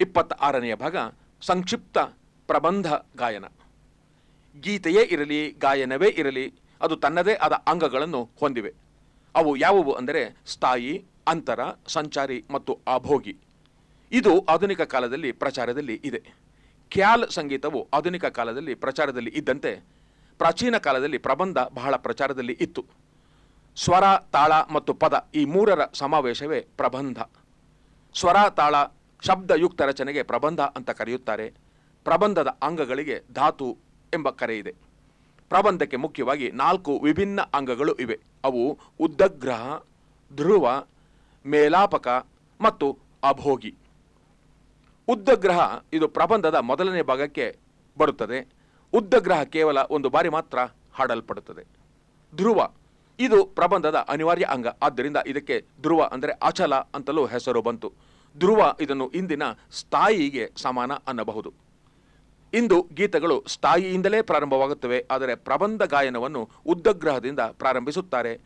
ಇಪ್ಪತ್ತ ಆರನೆಯ ಭಾಗ, ಸಂಕ್ಷಿಪ್ತ ಪ್ರಬಂಧ ಗಾಯನ. ಗೀತೆಯೇ ಇರಲಿ, ಗಾಯನವೇ ಇರಲಿ, ಅದು ತನ್ನದೇ ಆದ ಅಂಗಗಳನ್ನು ಹೊಂದಿವೆ. ಅವು ಯಾವುವು ಅಂದರೆ ಸ್ಥಾಯಿ, ಅಂತರ, ಸಂಚಾರಿ ಮತ್ತು ಅಭೋಗಿ. ಇದು ಆಧುನಿಕ ಕಾಲದಲ್ಲಿ ಪ್ರಚಾರದಲ್ಲಿ ಇದೆ. ಖ್ಯಾಲ್ ಸಂಗೀತವು ಆಧುನಿಕ ಕಾಲದಲ್ಲಿ ಪ್ರಚಾರದಲ್ಲಿ ಇದ್ದಂತೆ ಪ್ರಾಚೀನ ಕಾಲದಲ್ಲಿ ಪ್ರಬಂಧ ಬಹಳ ಪ್ರಚಾರದಲ್ಲಿ ಇತ್ತು. ಸ್ವರ, ತಾಳ ಮತ್ತು ಪದ ಈ ಮೂರರ ಸಮಾವೇಶವೇ ಪ್ರಬಂಧ. ಸ್ವರ, ತಾಳ ಶಬ್ದಯುಕ್ತ ರಚನೆಗೆ ಪ್ರಬಂಧ ಅಂತ ಕರೆಯುತ್ತಾರೆ. ಪ್ರಬಂಧದ ಅಂಗಗಳಿಗೆ ಧಾತು ಎಂಬ ಕರೆ ಇದೆ. ಪ್ರಬಂಧಕ್ಕೆ ಮುಖ್ಯವಾಗಿ ನಾಲ್ಕು ವಿಭಿನ್ನ ಅಂಗಗಳು ಇವೆ. ಅವು ಉದ್ದಗ್ರಹ, ಧ್ರುವ, ಮೇಲಾಪಕ ಮತ್ತು ಅಭೋಗಿ. ಉದ್ದಗ್ರಹ ಇದು ಪ್ರಬಂಧದ ಮೊದಲನೇ ಭಾಗಕ್ಕೆ ಬರುತ್ತದೆ. ಉದ್ದಗ್ರಹ ಕೇವಲ ಒಂದು ಬಾರಿ ಮಾತ್ರ ಹಾಡಲ್ಪಡುತ್ತದೆ. ಧ್ರುವ, ಇದು ಪ್ರಬಂಧದ ಅನಿವಾರ್ಯ ಅಂಗ. ಆದ್ದರಿಂದ ಇದಕ್ಕೆ ಧ್ರುವ ಅಂದರೆ ಅಚಲ ಅಂತಲೂ ಹೆಸರು ಬಂತು. ಧ್ರುವ ಇದನ್ನು ಇಂದಿನ ಸ್ಥಾಯಿಗೆ ಸಮಾನ ಅನ್ನಬಹುದು. ಇಂದು ಗೀತಗಳು ಸ್ಥಾಯಿಯಿಂದಲೇ ಪ್ರಾರಂಭವಾಗುತ್ತವೆ, ಆದರೆ ಪ್ರಬಂಧ ಗಾಯನವನ್ನು ಉದ್ದಗ್ರಹದಿಂದ ಪ್ರಾರಂಭಿಸುತ್ತಾರೆ.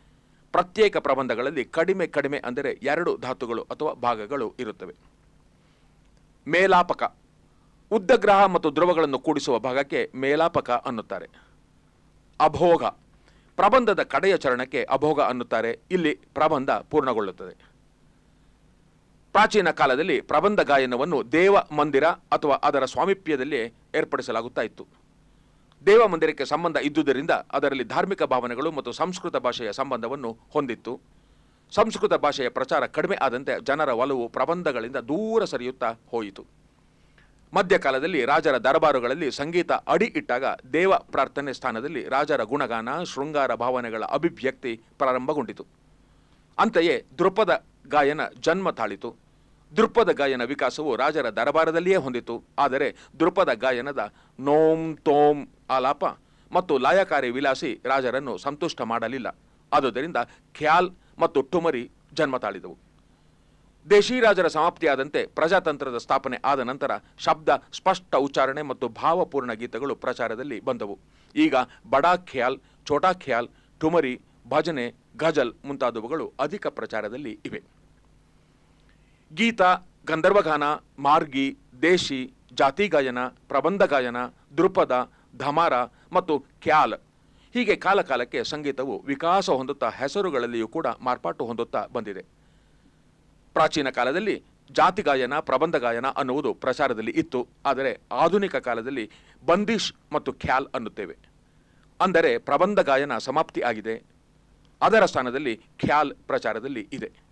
ಪ್ರತ್ಯೇಕ ಪ್ರಬಂಧಗಳಲ್ಲಿ ಕಡಿಮೆ ಕಡಿಮೆ ಅಂದರೆ ಎರಡು ಧಾತುಗಳು ಅಥವಾ ಭಾಗಗಳು ಇರುತ್ತವೆ. ಮೇಲಾಪಕ. ಉದ್ದಗ್ರಹ ಮತ್ತು ಧ್ರುವಗಳನ್ನು ಕೂಡಿಸುವ ಭಾಗಕ್ಕೆ ಮೇಲಾಪಕ ಅನ್ನುತ್ತಾರೆ. ಅಭೋಗ. ಪ್ರಬಂಧದ ಕಡೆಯ ಚರಣಕ್ಕೆ ಅಭೋಗ ಅನ್ನುತ್ತಾರೆ. ಇಲ್ಲಿ ಪ್ರಬಂಧ ಪೂರ್ಣಗೊಳ್ಳುತ್ತದೆ. ಪ್ರಾಚೀನ ಕಾಲದಲ್ಲಿ ಪ್ರಬಂಧ ಗಾಯನವನ್ನು ದೇವ ಮಂದಿರ ಅಥವಾ ಅದರ ಸ್ವಾಮಿಪ್ಯದಲ್ಲಿ ಏರ್ಪಡಿಸಲಾಗುತ್ತಾ ಇತ್ತು ದೇವ ಮಂದಿರಕ್ಕೆ ಸಂಬಂಧ ಇದ್ದುದರಿಂದ ಅದರಲ್ಲಿ ಧಾರ್ಮಿಕ ಭಾವನೆಗಳು ಮತ್ತು ಸಂಸ್ಕೃತ ಭಾಷೆಯ ಸಂಬಂಧವನ್ನು ಹೊಂದಿತ್ತು. ಸಂಸ್ಕೃತ ಭಾಷೆಯ ಪ್ರಚಾರ ಕಡಿಮೆ ಆದಂತೆ ಜನರ ಒಲವು ಪ್ರಬಂಧಗಳಿಂದ ದೂರ ಸರಿಯುತ್ತಾ ಹೋಯಿತು. ಮಧ್ಯಕಾಲದಲ್ಲಿ ರಾಜರ ದರಬಾರುಗಳಲ್ಲಿ ಸಂಗೀತ ಅಡಿ ಇಟ್ಟಾಗ ದೇವ ಪ್ರಾರ್ಥನೆ ಸ್ಥಾನದಲ್ಲಿ ರಾಜರ ಗುಣಗಾನ, ಶೃಂಗಾರ ಭಾವನೆಗಳ ಅಭಿವ್ಯಕ್ತಿ ಪ್ರಾರಂಭಗೊಂಡಿತು. ಅಂತೆಯೇ ದೃಪದ ಗಾಯನ ಜನ್ಮ ತಾಳಿತು. ದೃಪದ ಗಾಯನ ವಿಕಾಸವು ರಾಜರ ದರಬಾರದಲ್ಲಿಯೇ ಹೊಂದಿತು. ಆದರೆ ದೃಪದ ಗಾಯನದ ನೋಂ ತೋಂ ಆಲಾಪ ಮತ್ತು ಲಾಯಕಾರಿ ವಿಲಾಸಿ ರಾಜರನ್ನು ಸಂತುಷ್ಟ ಮಾಡಲಿಲ್ಲ. ಆದುದರಿಂದ ಖ್ಯಾಲ್ ಮತ್ತು ಟುಮರಿ ಜನ್ಮ ತಾಳಿದವು. ದೇಶಿ ರಾಜರ ಸಮಾಪ್ತಿಯಾದಂತೆ ಪ್ರಜಾತಂತ್ರದ ಸ್ಥಾಪನೆ ಆದ ನಂತರ ಶಬ್ದ, ಸ್ಪಷ್ಟ ಉಚ್ಚಾರಣೆ ಮತ್ತು ಭಾವಪೂರ್ಣ ಗೀತಗಳು ಪ್ರಚಾರದಲ್ಲಿ ಬಂದವು. ಈಗ ಬಡಾ ಖ್ಯಾಲ್, ಛೋಟಾ ಖ್ಯಾಲ್, ಟುಮರಿ, ಭಜನೆ ಗಜಲ್ ಮುಂತಾದವುಗಳು ಅಧಿಕ ಪ್ರಚಾರದಲ್ಲಿ ಇವೆ. ಗೀತ, ಗಂಧರ್ವಗಾನ, ಮಾರ್ಗಿ, ದೇಶಿ, ಜಾತಿ ಗಾಯನ, ಪ್ರಬಂಧ ಗಾಯನ, ದೃಪದ, ಧಮಾರ ಮತ್ತು ಖ್ಯಾಲ್ ಹೀಗೆ ಕಾಲಕಾಲಕ್ಕೆ ಸಂಗೀತವು ವಿಕಾಸ ಹೊಂದುತ್ತಾ ಹೆಸರುಗಳಲ್ಲಿಯೂ ಕೂಡ ಮಾರ್ಪಾಟು ಹೊಂದುತ್ತಾ ಬಂದಿದೆ. ಪ್ರಾಚೀನ ಕಾಲದಲ್ಲಿ ಜಾತಿ ಗಾಯನ, ಪ್ರಬಂಧ ಗಾಯನ ಅನ್ನುವುದು ಪ್ರಚಾರದಲ್ಲಿ ಇತ್ತು. ಆದರೆ ಆಧುನಿಕ ಕಾಲದಲ್ಲಿ ಬಂದಿಶ್ ಮತ್ತು ಖ್ಯಾಲ್ ಅನ್ನುತ್ತೇವೆ. ಅಂದರೆ ಪ್ರಬಂಧ ಗಾಯನ ಸಮಾಪ್ತಿ ಆಗಿದೆ. ಅದರ ಸ್ಥಾನದಲ್ಲಿ ಖ್ಯಾಲ್ ಪ್ರಚಾರದಲ್ಲಿ ಇದೆ.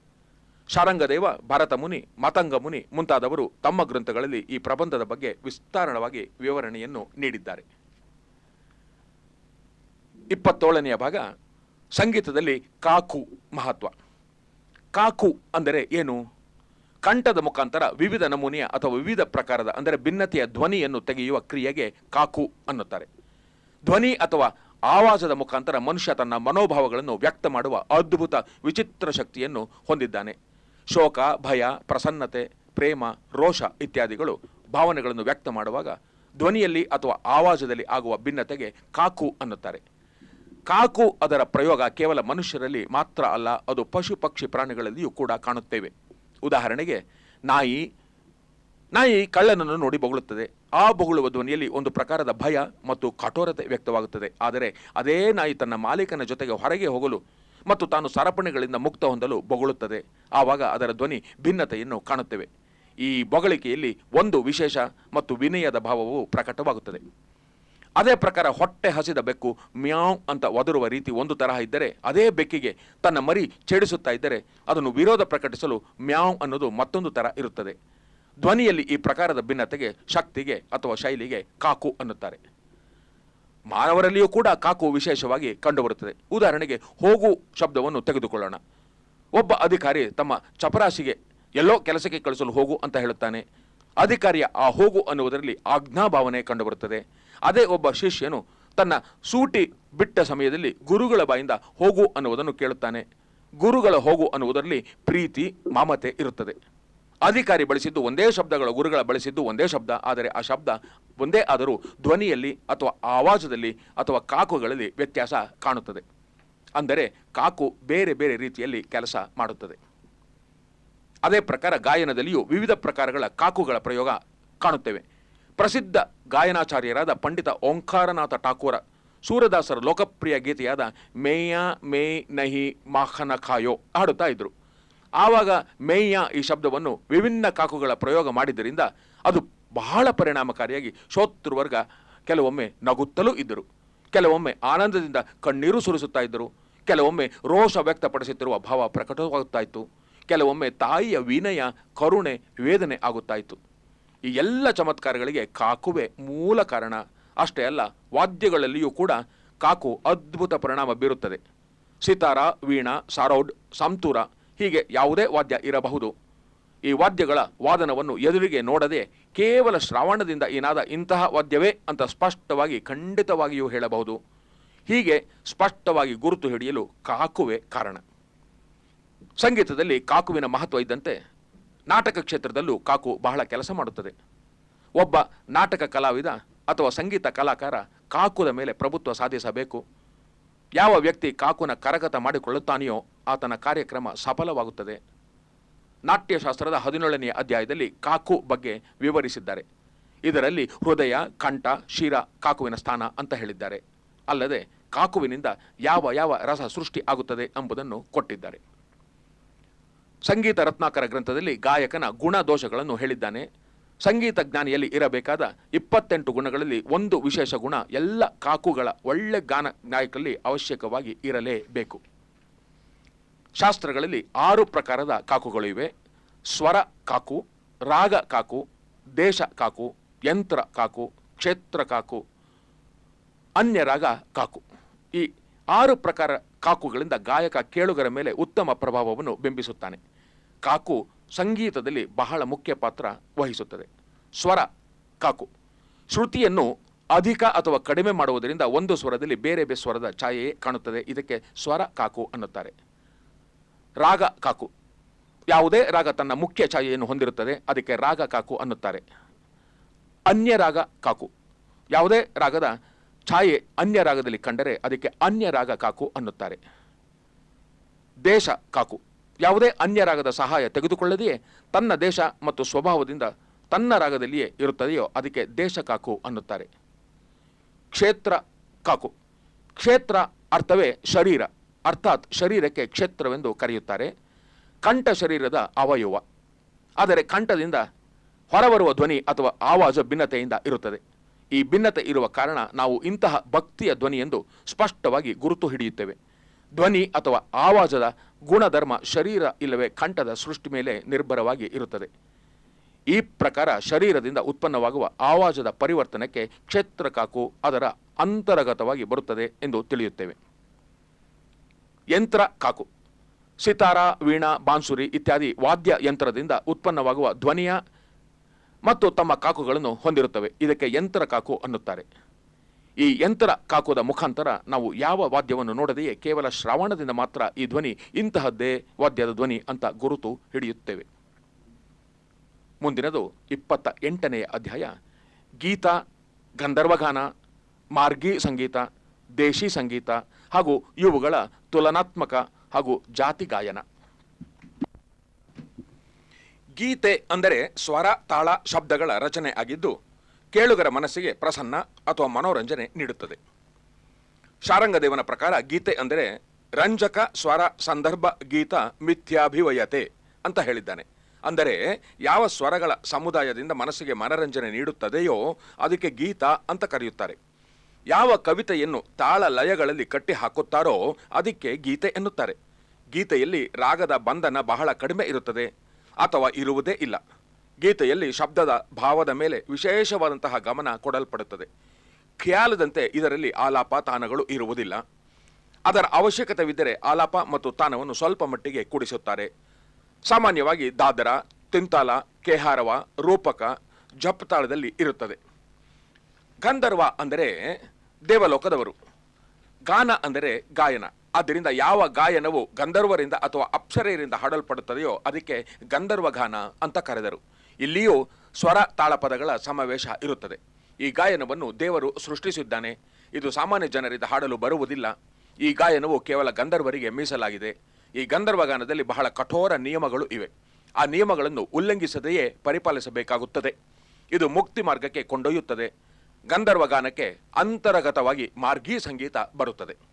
ಶಾರಂಗದೇವ, ಭರತ ಮುನಿ, ಮತಂಗ ಮುನಿ ಮುಂತಾದವರು ತಮ್ಮ ಗ್ರಂಥಗಳಲ್ಲಿ ಈ ಪ್ರಬಂಧದ ಬಗ್ಗೆ ವಿಸ್ತಾರಣವಾಗಿ ವಿವರಣೆಯನ್ನು ನೀಡಿದ್ದಾರೆ. ಇಪ್ಪತ್ತೇಳನೆಯ ಭಾಗ, ಸಂಗೀತದಲ್ಲಿ ಕಾಕು ಮಹತ್ವ. ಕಾಕು ಅಂದರೆ ಏನು? ಕಂಠದ ಮುಖಾಂತರ ವಿವಿಧ ನಮೂನೆಯ ಅಥವಾ ವಿವಿಧ ಪ್ರಕಾರದ ಅಂದರೆ ಭಿನ್ನತೆಯ ಧ್ವನಿಯನ್ನು ತೆಗೆಯುವ ಕ್ರಿಯೆಗೆ ಕಾಕು ಅನ್ನುತ್ತಾರೆ. ಧ್ವನಿ ಅಥವಾ ಆವಾಜದ ಮುಖಾಂತರ ಮನುಷ್ಯ ತನ್ನ ಮನೋಭಾವಗಳನ್ನು ವ್ಯಕ್ತ ಮಾಡುವ ಅದ್ಭುತ ವಿಚಿತ್ರ ಶಕ್ತಿಯನ್ನು ಹೊಂದಿದ್ದಾನೆ. ಶೋಕ, ಭಯ, ಪ್ರಸನ್ನತೆ, ಪ್ರೇಮ, ರೋಷ ಇತ್ಯಾದಿಗಳು ಭಾವನೆಗಳನ್ನು ವ್ಯಕ್ತ ಮಾಡುವಾಗ ಧ್ವನಿಯಲ್ಲಿ ಅಥವಾ ಆವಾಜದಲ್ಲಿ ಆಗುವ ಭಿನ್ನತೆಗೆ ಕಾಕು ಅನ್ನುತ್ತಾರೆ. ಕಾಕು ಅದರ ಪ್ರಯೋಗ ಕೇವಲ ಮನುಷ್ಯರಲ್ಲಿ ಮಾತ್ರ ಅಲ್ಲ, ಅದು ಪಶು ಪಕ್ಷಿ ಪ್ರಾಣಿಗಳಲ್ಲಿಯೂ ಕೂಡ ಕಾಣುತ್ತೇವೆ. ಉದಾಹರಣೆಗೆ, ನಾಯಿ ನಾಯಿ ಕಳ್ಳನನ್ನು ನೋಡಿ ಬೊಗಳುತ್ತದೆ. ಆ ಬೊಗಳುವ ಧ್ವನಿಯಲ್ಲಿ ಒಂದು ಪ್ರಕಾರದ ಭಯ ಮತ್ತು ಕಠೋರತೆ ವ್ಯಕ್ತವಾಗುತ್ತದೆ. ಆದರೆ, ಅದೇ ನಾಯಿ ತನ್ನ ಮಾಲೀಕನ ಜೊತೆಗೆ ಹೊರಗೆ ಹೋಗಲು ಮತ್ತು ತಾನು ಸರಪಣಿಗಳಿಂದ ಮುಕ್ತ ಹೊಂದಲು ಬೊಗಳುತ್ತದೆ. ಆವಾಗ ಅದರ ಧ್ವನಿ ಭಿನ್ನತೆಯನ್ನು ಕಾಣುತ್ತೇವೆ. ಈ ಬೊಗಳಿಕೆಯಲ್ಲಿ ಒಂದು ವಿಶೇಷ ಮತ್ತು ವಿನಯದ ಭಾವವು ಪ್ರಕಟವಾಗುತ್ತದೆ. ಅದೇ ಪ್ರಕಾರ ಹೊಟ್ಟೆ ಹಸಿದ ಬೆಕ್ಕು ಮ್ಯಾವ್ ಅಂತ ಒದರುವ ರೀತಿ ಒಂದು ತರಹ ಇದ್ದರೆ ಅದೇ ಬೆಕ್ಕಿಗೆ ತನ್ನ ಮರಿ ಛೇಡಿಸುತ್ತಾ ಇದ್ದರೆ ಅದನ್ನು ವಿರೋಧ ಪ್ರಕಟಿಸಲು ಮ್ಯಾವ್ ಅನ್ನೋದು ಮತ್ತೊಂದು ತರ ಇರುತ್ತದೆ. ಧ್ವನಿಯಲ್ಲಿ ಈ ಪ್ರಕಾರದ ಭಿನ್ನತೆಗೆ ಶಕ್ತಿಗೆ ಅಥವಾ ಶೈಲಿಗೆ ಕಾಕು ಅನ್ನುತ್ತಾರೆ. ಮಾನವರಲ್ಲಿಯೂ ಕೂಡ ಕಾಕು ವಿಶೇಷವಾಗಿ ಕಂಡುಬರುತ್ತದೆ. ಉದಾಹರಣೆಗೆ ಹೋಗು ಶಬ್ದವನ್ನು ತೆಗೆದುಕೊಳ್ಳೋಣ. ಒಬ್ಬ ಅಧಿಕಾರಿ ತಮ್ಮ ಚಪರಾಸಿಗೆ ಎಲ್ಲೋ ಕೆಲಸಕ್ಕೆ ಕಳಿಸಲು ಹೋಗು ಅಂತ ಹೇಳುತ್ತಾನೆ. ಅಧಿಕಾರಿಯ ಆ ಹೋಗು ಅನ್ನುವುದರಲ್ಲಿ ಆಜ್ಞಾಭಾವನೆ ಕಂಡುಬರುತ್ತದೆ. ಅದೇ ಒಬ್ಬ ಶಿಷ್ಯನು ತನ್ನ ಸೂಟಿ ಬಿಟ್ಟ ಸಮಯದಲ್ಲಿ ಗುರುಗಳ ಬಾಯಿಂದ ಹೋಗು ಅನ್ನುವುದನ್ನು ಕೇಳುತ್ತಾನೆ. ಗುರುಗಳ ಹೋಗು ಅನ್ನುವುದರಲ್ಲಿ ಪ್ರೀತಿ, ಮಮತೆ ಇರುತ್ತದೆ. ಅಧಿಕಾರಿ ಬಳಸಿದ್ದು ಒಂದೇ ಶಬ್ದಗಳ, ಗುರುಗಳ ಬಳಸಿದ್ದು ಒಂದೇ ಶಬ್ದ. ಆದರೆ ಆ ಶಬ್ದ ಒಂದೇ ಆದರೂ ಧ್ವನಿಯಲ್ಲಿ ಅಥವಾ ಆವಾಜದಲ್ಲಿ ಅಥವಾ ಕಾಕುಗಳಲ್ಲಿ ವ್ಯತ್ಯಾಸ ಕಾಣುತ್ತದೆ. ಅಂದರೆ ಕಾಕು ಬೇರೆ ಬೇರೆ ರೀತಿಯಲ್ಲಿ ಕೆಲಸ ಮಾಡುತ್ತದೆ. ಅದೇ ಪ್ರಕಾರ ಗಾಯನದಲ್ಲಿಯೂ ವಿವಿಧ ಪ್ರಕಾರಗಳ ಕಾಕುಗಳ ಪ್ರಯೋಗ ಕಾಣುತ್ತೇವೆ. ಪ್ರಸಿದ್ಧ ಗಾಯನಾಚಾರ್ಯರಾದ ಪಂಡಿತ ಓಂಕಾರನಾಥ ಠಾಕೂರ, ಸೂರದಾಸರ ಲೋಕಪ್ರಿಯ ಗೀತೆಯಾದ ಮೇಯ ಮೇ ನಹಿ ಮಾಖನ ಖಾಯೋ ಹಾಡುತ್ತಾ ಇದ್ರು ಆವಾಗ ಮೇಯ್ಯ ಈ ಶಬ್ದವನ್ನು ವಿಭಿನ್ನ ಕಾಕುಗಳ ಪ್ರಯೋಗ ಮಾಡಿದ್ದರಿಂದ ಅದು ಬಹಳ ಪರಿಣಾಮಕಾರಿಯಾಗಿ ಶೋತೃವರ್ಗ ಕೆಲವೊಮ್ಮೆ ನಗುತ್ತಲೂ ಇದ್ದರು. ಕೆಲವೊಮ್ಮೆ ಆನಂದದಿಂದ ಕಣ್ಣೀರು ಸುರಿಸುತ್ತಾ ಇದ್ದರು. ಕೆಲವೊಮ್ಮೆ ರೋಷ ವ್ಯಕ್ತಪಡಿಸುತ್ತಿರುವ ಭಾವ ಪ್ರಕಟವಾಗುತ್ತಾ ಇತ್ತು ಕೆಲವೊಮ್ಮೆ ತಾಯಿಯ ವಿನಯ, ಕರುಣೆ ವೇದನೆ ಆಗುತ್ತಾ ಇತ್ತು ಈ ಎಲ್ಲ ಚಮತ್ಕಾರಗಳಿಗೆ ಕಾಕುವೆ ಮೂಲ ಕಾರಣ. ಅಷ್ಟೇ ಅಲ್ಲ, ವಾದ್ಯಗಳಲ್ಲಿಯೂ ಕೂಡ ಕಾಕು ಅದ್ಭುತ ಪರಿಣಾಮ ಬೀರುತ್ತದೆ. ಸಿತಾರ, ವೀಣಾ, ಸಾರೌಡ್, ಸಂತೂರ ಹೀಗೆ ಯಾವುದೇ ವಾದ್ಯ ಇರಬಹುದು. ಈ ವಾದ್ಯಗಳ ವಾದನವನ್ನು ಎದುರಿಗೆ ನೋಡದೆ ಕೇವಲ ಶ್ರವಣದಿಂದ ಏನಾದ ಇಂತಹ ವಾದ್ಯವೇ ಅಂತ ಸ್ಪಷ್ಟವಾಗಿ, ಖಂಡಿತವಾಗಿಯೂ ಹೇಳಬಹುದು. ಹೀಗೆ ಸ್ಪಷ್ಟವಾಗಿ ಗುರುತು ಹಿಡಿಯಲು ಕಾಕುವೆ ಕಾರಣ. ಸಂಗೀತದಲ್ಲಿ ಕಾಕುವಿನ ಮಹತ್ವ ಇದ್ದಂತೆ ನಾಟಕ ಕ್ಷೇತ್ರದಲ್ಲೂ ಕಾಕು ಬಹಳ ಕೆಲಸ ಮಾಡುತ್ತದೆ. ಒಬ್ಬ ನಾಟಕ ಕಲಾವಿದ ಅಥವಾ ಸಂಗೀತ ಕಲಾಕಾರ ಕಾಕುದ ಮೇಲೆ ಪ್ರಭುತ್ವ ಸಾಧಿಸಬೇಕು. ಯಾವ ವ್ಯಕ್ತಿ ಕಾಕುನ ಕರಗತ ಮಾಡಿಕೊಳ್ಳುತ್ತಾನೆಯೋ ಆತನ ಕಾರ್ಯಕ್ರಮ ಸಫಲವಾಗುತ್ತದೆ. ನಾಟ್ಯಶಾಸ್ತ್ರದ ಹದಿನೇಳನೆಯ ಅಧ್ಯಾಯದಲ್ಲಿ ಕಾಕು ಬಗ್ಗೆ ವಿವರಿಸಿದ್ದಾರೆ. ಇದರಲ್ಲಿ ಹೃದಯ, ಕಂಠ, ಶಿರ ಕಾಕುವಿನ ಸ್ಥಾನ ಅಂತ ಹೇಳಿದ್ದಾರೆ. ಅಲ್ಲದೆ ಕಾಕುವಿನಿಂದ ಯಾವ ಯಾವ ರಸ ಸೃಷ್ಟಿ ಆಗುತ್ತದೆ ಎಂಬುದನ್ನು ಕೊಟ್ಟಿದ್ದಾರೆ. ಸಂಗೀತ ರತ್ನಾಕರ ಗ್ರಂಥದಲ್ಲಿ ಗಾಯಕನ ಗುಣ ದೋಷಗಳನ್ನು ಹೇಳಿದ್ದಾನೆ. ಸಂಗೀತ ಜ್ಞಾನಿಯಲ್ಲಿ ಇರಬೇಕಾದ ಇಪ್ಪತ್ತೆಂಟು ಗುಣಗಳಲ್ಲಿ ಒಂದು ವಿಶೇಷ ಗುಣ ಎಲ್ಲ ಕಾಕುಗಳ ಒಳ್ಳೆ ಗಾನ ಗಾಯಕರಲ್ಲಿ ಅವಶ್ಯಕವಾಗಿ ಇರಲೇಬೇಕು. ಶಾಸ್ತ್ರಗಳಲ್ಲಿ ಆರು ಪ್ರಕಾರದ ಕಾಕುಗಳು ಇವೆ. ಸ್ವರ ಕಾಕು, ರಾಗ ಕಾಕು, ದೇಶ ಕಾಕು, ಯಂತ್ರ ಕಾಕು, ಕ್ಷೇತ್ರ ಕಾಕು, ಅನ್ಯ ರಾಗ ಕಾಕು. ಈ ಆರು ಪ್ರಕಾರ ಕಾಕುಗಳಿಂದ ಗಾಯಕ ಕೇಳುಗರ ಮೇಲೆ ಉತ್ತಮ ಪ್ರಭಾವವನ್ನು ಬಿಂಬಿಸುತ್ತಾನೆ. ಕಾಕು ಸಂಗೀತದಲ್ಲಿ ಬಹಳ ಮುಖ್ಯ ಪಾತ್ರ ವಹಿಸುತ್ತದೆ. ಸ್ವರ, ಕಾಕು. ಶ್ರುತಿಯನ್ನು ಅಧಿಕ ಅಥವಾ ಕಡಿಮೆ ಮಾಡುವುದರಿಂದ ಒಂದು ಸ್ವರದಲ್ಲಿ ಬೇರೆ ಬೇರೆ ಸ್ವರದ ಛಾಯೆಯೇ ಕಾಣುತ್ತದೆ. ಇದಕ್ಕೆ ಸ್ವರ, ಕಾಕು ಅನ್ನುತ್ತಾರೆ. ರಾಗ, ಕಾಕು. ಯಾವುದೇ ರಾಗ ತನ್ನ ಮುಖ್ಯ ಛಾಯೆಯನ್ನು ಹೊಂದಿರುತ್ತದೆ. ಅದಕ್ಕೆ ರಾಗ, ಕಾಕು ಅನ್ನುತ್ತಾರೆ. ಅನ್ಯ ರಾಗ, ಕಾಕು. ಯಾವುದೇ ರಾಗದ ಛಾಯೆ ಅನ್ಯ ರಾಗದಲ್ಲಿ ಕಂಡರೆ ಅದಕ್ಕೆ ಅನ್ಯ ರಾಗ, ಕಾಕು ಅನ್ನುತ್ತಾರೆ. ದೇಶ, ಕಾಕು. ಯಾವುದೇ ಅನ್ಯ ರಾಗದ ಸಹಾಯ ತೆಗೆದುಕೊಳ್ಳದೆಯೇ ತನ್ನ ದೇಶ ಮತ್ತು ಸ್ವಭಾವದಿಂದ ತನ್ನ ರಾಗದಲ್ಲಿಯೇ ಇರುತ್ತದೆಯೋ ಅದಕ್ಕೆ ದೇಶ ಕಾಕು ಅನ್ನುತ್ತಾರೆ. ಕ್ಷೇತ್ರ ಕಾಕು. ಕ್ಷೇತ್ರ ಅರ್ಥವೇ ಶರೀರ. ಅರ್ಥಾತ್ ಶರೀರಕ್ಕೆ ಕ್ಷೇತ್ರವೆಂದು ಕರೆಯುತ್ತಾರೆ. ಕಂಠ ಶರೀರದ ಅವಯವ. ಆದರೆ ಕಂಠದಿಂದ ಹೊರಬರುವ ಧ್ವನಿ ಅಥವಾ ಆವಾಜ ಭಿನ್ನತೆಯಿಂದ ಇರುತ್ತದೆ. ಈ ಭಿನ್ನತೆ ಇರುವ ಕಾರಣ ನಾವು ಇಂತಹ ಭಕ್ತಿಯ ಧ್ವನಿ ಎಂದು ಸ್ಪಷ್ಟವಾಗಿ ಗುರುತು ಹಿಡಿಯುತ್ತೇವೆ. ಧ್ವನಿ ಅಥವಾ ಆವಾಜದ ಗುಣಧರ್ಮ, ಶರೀರ ಇಲ್ಲವೇ ಕಂಠದ ಸೃಷ್ಟಿ ಮೇಲೆ ನಿರ್ಭರವಾಗಿ ಇರುತ್ತದೆ. ಈ ಪ್ರಕಾರ ಶರೀರದಿಂದ ಉತ್ಪನ್ನವಾಗುವ ಆವಾಜದ ಪರಿವರ್ತನಕ್ಕೆ ಕ್ಷೇತ್ರಕಾಕು ಅದರ ಅಂತರ್ಗತವಾಗಿ ಬರುತ್ತದೆ ಎಂದು ತಿಳಿಯುತ್ತೇವೆ. ಯಂತ್ರ ಕಾಕು. ಸಿತಾರ, ವೀಣಾ, ಬಾನ್ಸುರಿ ಇತ್ಯಾದಿ ವಾದ್ಯ ಯಂತ್ರದಿಂದ ಉತ್ಪನ್ನವಾಗುವ ಧ್ವನಿಯ ಮತ್ತು ತಮ್ಮ ಕಾಕುಗಳನ್ನು ಹೊಂದಿರುತ್ತವೆ. ಇದಕ್ಕೆ ಯಂತ್ರ ಕಾಕು ಅನ್ನುತ್ತಾರೆ. ಈ ಯಂತ್ರ ಕಾಕುದ ಮುಖಾಂತರ ನಾವು ಯಾವ ವಾದ್ಯವನ್ನು ನೋಡದೆಯೇ ಕೇವಲ ಶ್ರವಣದಿಂದ ಮಾತ್ರ ಈ ಧ್ವನಿ, ಇಂತಹದ್ದೇ ವಾದ್ಯದ ಧ್ವನಿ ಅಂತ ಗುರುತು ಹಿಡಿಯುತ್ತೇವೆ. ಮುಂದಿನದು ಇಪ್ಪತ್ತ ಎಂಟನೆಯ ಅಧ್ಯಾಯ. ಗೀತ, ಗಂಧರ್ವಗಾನ, ಮಾರ್ಗಿ ಸಂಗೀತ, ದೇಶಿ ಸಂಗೀತ ಹಾಗೂ ಇವುಗಳ ತುಲನಾತ್ಮಕ ಹಾಗೂ ಜಾತಿ ಗಾಯನ. ಗೀತೆ ಅಂದರೆ ಸ್ವರ, ತಾಳ, ಶಬ್ದಗಳ ರಚನೆ ಆಗಿದ್ದು ಕೇಳುಗರ ಮನಸ್ಸಿಗೆ ಪ್ರಸನ್ನ ಅಥವಾ ಮನೋರಂಜನೆ ನೀಡುತ್ತದೆ. ಶಾರಂಗದೇವನ ಪ್ರಕಾರ ಗೀತೆ ಅಂದರೆ ರಂಜಕ ಸ್ವರ ಸಂದರ್ಭ ಗೀತ ಮಿಥ್ಯಾಭಿವಯತೆ ಅಂತ ಹೇಳಿದ್ದಾನೆ. ಅಂದರೆ ಯಾವ ಸ್ವರಗಳ ಸಮುದಾಯದಿಂದ ಮನಸ್ಸಿಗೆ ಮನರಂಜನೆ ನೀಡುತ್ತದೆಯೋ ಅದಕ್ಕೆ ಗೀತ ಅಂತ ಕರೆಯುತ್ತಾರೆ. ಯಾವ ಕವಿತೆಯನ್ನು ತಾಳ ಲಯಗಳಲ್ಲಿ ಕಟ್ಟಿ ಹಾಕುತ್ತಾರೋ ಅದಕ್ಕೆ ಗೀತೆ ಎನ್ನುತ್ತಾರೆ. ಗೀತೆಯಲ್ಲಿ ರಾಗದ ಬಂಧನ ಬಹಳ ಕಡಿಮೆ ಇರುತ್ತದೆ. ಅಥವಾ ಇರುವುದೇ ಇಲ್ಲ. ಗೀತೆಯಲ್ಲಿ ಶಬ್ದದ ಭಾವದ ಮೇಲೆ ವಿಶೇಷವಾದಂತಹ ಗಮನ ಕೊಡಲ್ಪಡುತ್ತದೆ. ಖ್ಯಾಲದಂತೆ ಇದರಲ್ಲಿ ಆಲಾಪ ತಾನಗಳು ಇರುವುದಿಲ್ಲ. ಅದರ ಅವಶ್ಯಕತೆವಿದ್ದರೆ ಆಲಾಪ ಮತ್ತು ತಾನವನ್ನು ಸ್ವಲ್ಪ ಮಟ್ಟಿಗೆ ಕೂಡಿಸುತ್ತಾರೆ. ಸಾಮಾನ್ಯವಾಗಿ ದಾದರ, ತಿಂತಾಲ, ಕೇಹಾರವ, ರೂಪಕ, ಜಪ್ ತಾಳದಲ್ಲಿ ಇರುತ್ತದೆ. ಗಂಧರ್ವ ಅಂದರೆ ದೇವಲೋಕದವರು. ಗಾನ ಅಂದರೆ ಗಾಯನ. ಆದ್ದರಿಂದ ಯಾವ ಗಾಯನವು ಗಂಧರ್ವರಿಂದ ಅಥವಾ ಅಪ್ಸರೆಯರಿಂದ ಹಾಡಲ್ಪಡುತ್ತದೆಯೋ ಅದಕ್ಕೆ ಗಂಧರ್ವ ಗಾನ ಅಂತ ಕರೆದರು. ಇಲ್ಲಿಯೂ ಸ್ವರ ತಾಳಪದಗಳ ಸಮಾವೇಶ ಇರುತ್ತದೆ. ಈ ಗಾಯನವನ್ನು ದೇವರು ಸೃಷ್ಟಿಸಿದ್ದಾನೆ. ಇದು ಸಾಮಾನ್ಯ ಜನರಿಂದ ಹಾಡಲು ಬರುವುದಿಲ್ಲ. ಈ ಗಾಯನವು ಕೇವಲ ಗಂಧರ್ವರಿಗೆ ಮೀಸಲಾಗಿದೆ. ಈ ಗಂಧರ್ವಗಾನದಲ್ಲಿ ಬಹಳ ಕಠೋರ ನಿಯಮಗಳು ಇವೆ. ಆ ನಿಯಮಗಳನ್ನು ಉಲ್ಲಂಘಿಸದೆಯೇ ಪರಿಪಾಲಿಸಬೇಕಾಗುತ್ತದೆ. ಇದು ಮುಕ್ತಿ ಮಾರ್ಗಕ್ಕೆ ಕೊಂಡೊಯ್ಯುತ್ತದೆ. ಗಂಧರ್ವಗಾನಕ್ಕೆ ಅಂತರ್ಗತವಾಗಿ ಮಾರ್ಗೀ ಸಂಗೀತ ಬರುತ್ತದೆ.